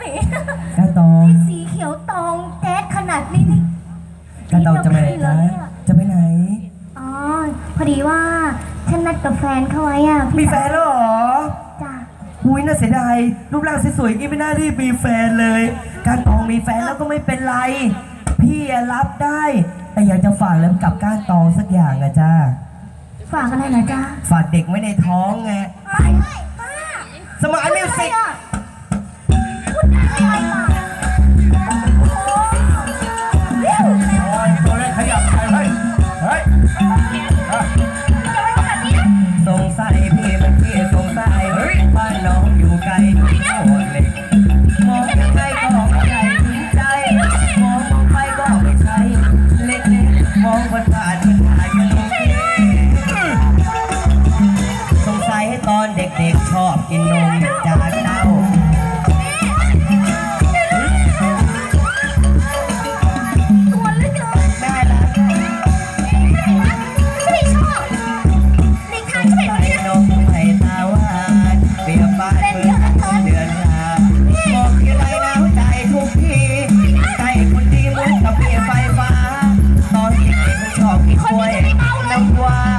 สิก้านตองสีเขียวตองแจ๊ดขนาดนี้นี่ก้านตองจะไปไหนจ๊ะจะไปไหน อ๋อ พอดีว่าฉันนัดกับแฟนเขาไว้อะมีแฟนแล้วเหรอจ้ะอุ้ยน่าเสียดายรูปร่างสวยๆอย่างนี้ไม่น่ารีบมีแฟนเลย การตองมีแฟนแล้วก็ไม่เป็นไร พี่อะรับได้ แต่อยากจะฝากแล้วกับก้านตองสักอย่างอะจ้าฝากอะไรนะจ๊ะฝากเด็กไว้ในท้องไงไม่ไม่ป้าสมานมิวสิกพู ตอนเด็กๆชอบกินนมจากเต้าตัวเหลือเกินได้ละไม่ชอบในทางที่เป็นใส่นมไข่ตาหวานเปรียบบ้านเมืองเดือนหามองที่ไรหนาวใจทุกทีใกล้คนดีเหมือนกับเปียไฟฟ้า ตอนเด็กๆชอบกินกล้วยน้ำว้าน